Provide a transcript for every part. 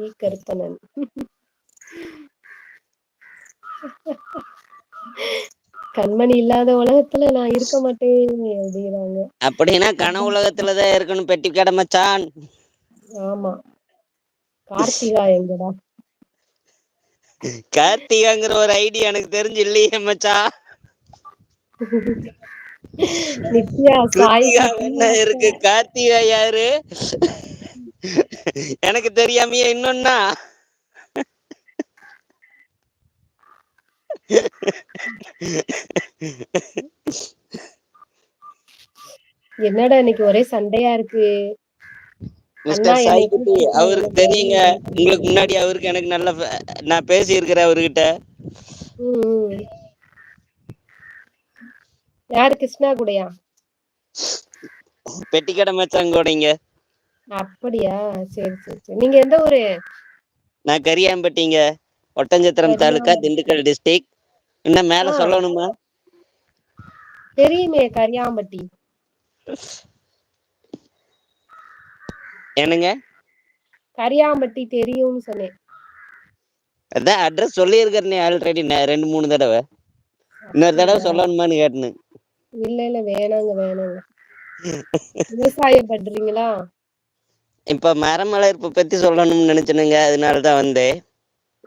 D. Karuppannan. கண்மணி இல்லாத உலகத்துல நான் இருக்க மாட்டேன் அப்படிங்கிறாங்க. அப்படின்னா கனவு உலகத்துல தான் இருக்கணும் பெட்டி கடை மச்சான். ஆமா. கார்த்திகா எங்கடா? கார்த்திகாங்கிற ஒரு ஐடி எனக்கு தெரிஞ்சு இல்லையே மச்சான். நித்யா, இருக்கு. கார்த்திகா யாரு? எனக்கு தெரியாமயே இன்னொன்னா? என்னடா இன்னைக்கு ஒரே சண்டையா இருக்கு. மிஸ்டர் சாய்குட்டி அவருக்கு தெரியுங்க. உங்களுக்கு முன்னாடி அவருக்கு எனக்கு நல்ல நான் பேசியிருக்கிறேன் அவர்கிட்ட. ம், ம். யாரு கிருஷ்ணா கூடயா? பெட்டி கடை மச்சான் கூடங்க. அப்படியா? சரி, சரி, சரி. நீங்க எந்த ஊரு? நான் கரியாம்பட்டிங்க. ஒட்டஞ்சத்திரம் தாலுகா. திண்டுக்கல் டிஸ்ட்ரிக்ட். இன்னும் மேல. சொல்லணுமா? தெரியுமே கரியாம்பட்டி. என்னங்க? கரியாம்பட்டி தெரியும்னு சொன்னேன். அதான் அட்ரஸ் சொல்லியிருக்கிறேனே ஆல்ரெடி 2, 3 தடவ. இன்னொரு தடவ? சொல்லணுமான்னு கேட்டேனுங்க. இல்ல, இல்ல. வேணாங்க, வேணாங்க. விவசாயம் பண்றீங்களா? இப்ப மரம் வளர்ப்பு பத்தி சொல்லணும்னு நினைச்சேனுங்க. அதனால தான் வந்தேன்.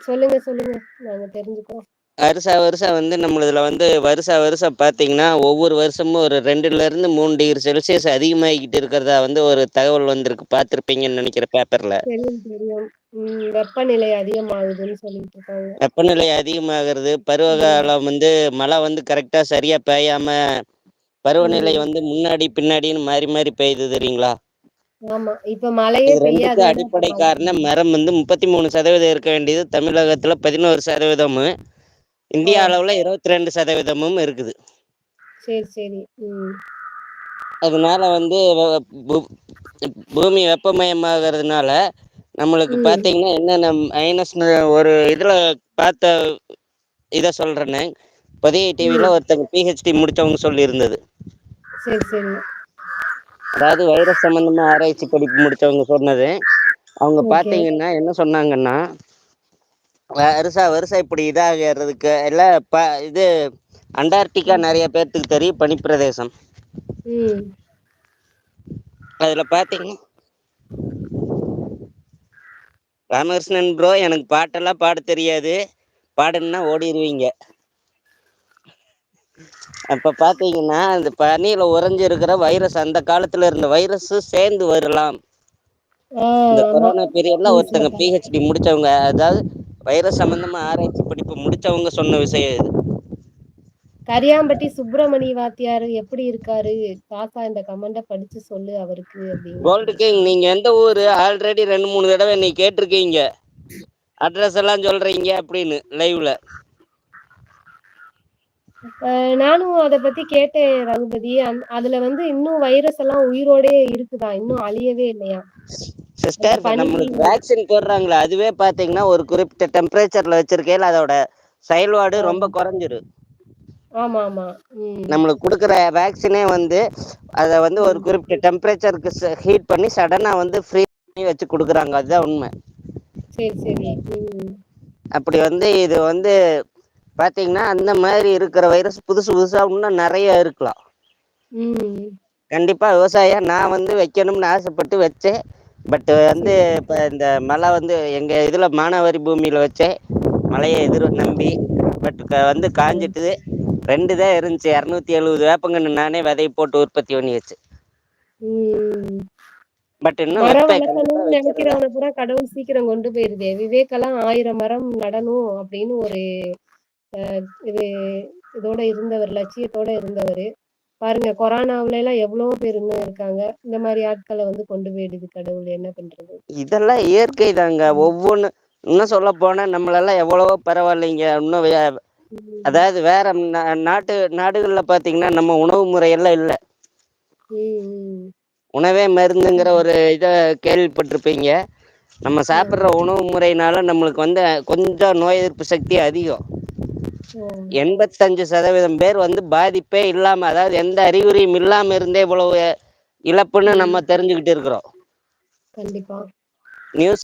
சொல்லுங்க, சொல்லுங்க. நாங்க தெரிஞ்சுக்கிறோம். வருஷா வருஷம் வந்து நம்மளுதுல வந்து வருஷா வருஷம் பார்த்தீங்கன்னா, ஒவ்வொரு வருஷமும் ஒரு 2லிருந்து 3 டிகிரி செல்சியஸ் அதிகமாகிக்கிட்டு இருக்கிறதா வந்து ஒரு தகவல் வந்திருக்கு. பார்த்திருப்பீங்கன்னு நினைக்கிறேன் பேப்பர்ல. வெப்பநிலை அதிகமாகுதுன்னு சொல்லிட்டு இருக்காங்க. வெப்பநிலை அதிகமாகிறது. பருவகாலம் வந்து மழை வந்து கரெக்ட்டா சரியா பெய்யாம, பருவநிலை. வந்து முன்னாடி, பின்னாடின்னு மாறி மாறி பெய்யுது தெரியுங்களா? ஆமா. இப்ப மழையே இது 2க்கும் பெய்யாதது தான் இப்ப அடிப்படை காரணம் பெய்யுது. மரம் வந்து 33% இருக்க வேண்டியது தமிழகத்துல 11% இந்தியா ஆ. அளவுல 22% இருக்குது. சரி, சரி. அதனால வந்து பூமி வெப்பமயமாகறதுனால, நம்மளுக்கு. பார்த்தீங்கன்னா, என்னென்ன மைனஸ்னு ஒரு இதுல பார்த்த இத சொல்றேனே. பொதிகை டிவில ம். ஒருத்தங்க பிஹெச்டி முடிச்சவங்க சொல்லியிருந்தது. சரி, சரி. அதாவது வைரஸ் சம்பந்தமா ஆராய்ச்சி படிப்பு முடிச்சவங்க சொன்னது. அவங்க ஓகே. பார்த்தீங்கன்னா, என்ன சொன்னாங்கன்னா, வருஷா வருஷம் இப்படி இதாகிறதுக்கு எல்லாம் ப இது அண்டார்டிகா. நெறைய பேத்துக்கு தெரியும் பனிப்பிரதேசம். அதுல பார்த்தீங்கன்னா ராமகிருஷ்ணன் ப்ரோ எனக்கு பாட்டெல்லாம் பாடத் தெரியாது. பாடணும்னா ஓடிருவீங்க. அப்ப பார்த்தீங்கன்னா, அந்த பனியில உறைஞ்சு இருக்கிற வைரஸ் அந்த காலத்துல இருந்த வைரஸு சேர்ந்து வரலாம். இந்த. கொரோனா பீரியட்ல ஒருத்தங்க. பிஹெச்டி முடிச்சவங்க. அதாவது வைரஸ் சம்பந்தமா ஆராய்ச்சி படிப்பு முடிச்சவங்க சொன்ன விஷயம் இது. கரியாம்பட்டி சுப்பிரமணி வாத்தியாரு எப்படி இருக்காரு? தாத்தா இந்த கமெண்ட்ட படிச்சு சொல்லு அவருக்கு கோல்டு கிங். நீங்க எந்த ஊரு? ஆல்ரெடி 2, 3 தடவ என்னைய கேட்டிருக்கீங்க. அட்ரஸ் எல்லாம் சொல்றீங்க அப்படின்னு லைவ்ல. நானும் அத பத்தி கேட்டேன் ரகுபதி. அதுல வந்து இன்னும் வைரஸ் எல்லாம் உயிரோடயே இருக்குதாம். இன்னும் அழியவே இல்லையாம். அந்த சிஸ்டர் நம்மளுக்கு வேக்சின் போடுறாங்கல்ல, அதுவே பார்த்தீங்கன்னா, ஒரு குறிப்பிட்ட டெம்பரேச்சர்ல வச்சிருக்கையில அதோட செயல்பாடு. ரொம்ப குறைஞ்சிரும். ஆமா, ஆமா. ம். நம்மளுக்கு குடுக்குற வேக்சினே வந்து அத வந்து ஒரு. குறிப்பிட்ட டெம்பரேச்சருக்கு ஹீட் பண்ணி சடனா வந்து ஃப்ரீஸ் பண்ணி வச்சு குடுக்குறாங்க. அதுதான் உண்மை. சரி, சரி. அப்படி வந்து இது வந்து பார்த்தீங்கன்னா, அந்த மாதிரி இருக்கிற வைரஸ் புதுசு புதுசா இன்னும் நெறைய இருக்கலாம். கண்டிப்பா விவசாயம் நான் வந்து வைக்கணும்னு ஆசைப்பட்டு வச்சேன். பட் வந்து. இப்ப இந்த மழை வந்து எங்க இதுல மானாவாரி பூமியில வச்சேன். மழைய எதிர் நம்பி. பட் வந்து. காஞ்சிட்டுது. 2 தான் இருந்துச்சு. 270 வேப்பங்கன்னு நானே விதை போட்டு உற்பத்தி பண்ணி வச்சேன். ம். பட் இன்னும். நினைக்கிறவன பூரா கடவுள் சீக்கிரம் கொண்டு போயிருதே. விவேக்கெல்லாம் 1000 மரம் நடணும் அப்படின்னு ஒரு இது இதோட இருந்தவர், லட்சியத்தோட இருந்தவரு. பாருங்க கொரோனாவுலலாம் எவ்வளோ பேர் இன்னும் இருக்காங்க. இந்த மாரி ஆட்கள வந்து கொண்டு போயிடுது கடவுள் என்ன பண்றது? இதெல்லாம் இயற்கை தாங்க. ம். ஒவ்வொன்னு இன்னும் சொல்லப்போனா நம்மளெல்லாம் எவ்வளவோ பரவாயில்லைங்க. இன்னும். அதாவது வேற நாட்டு நாடுகள்ல பார்த்தீங்கன்னா, நம்ம உணவு முறையெல்லாம் இல்ல. உணவே மருந்துங்கிற. ஒரு இத கேள்விப்பட்டிருப்பீங்க. நம்ம சாப்பிடுற. உணவு முறையினால நம்மளுக்கு வந்து கொஞ்சம் நோய் எதிர்ப்பு சக்தி அதிகம். ம். 85% பேர் வந்து பாதிப்பே இல்லாம, அதாவது எந்த அறிகுறியும் இல்லாம இருந்தே இவ்வளவு இழப்புன்னு நம்ம ம். தெரிஞ்சுகிட்டு இருக்கிறோம். கண்டிப்பா. நியூஸ்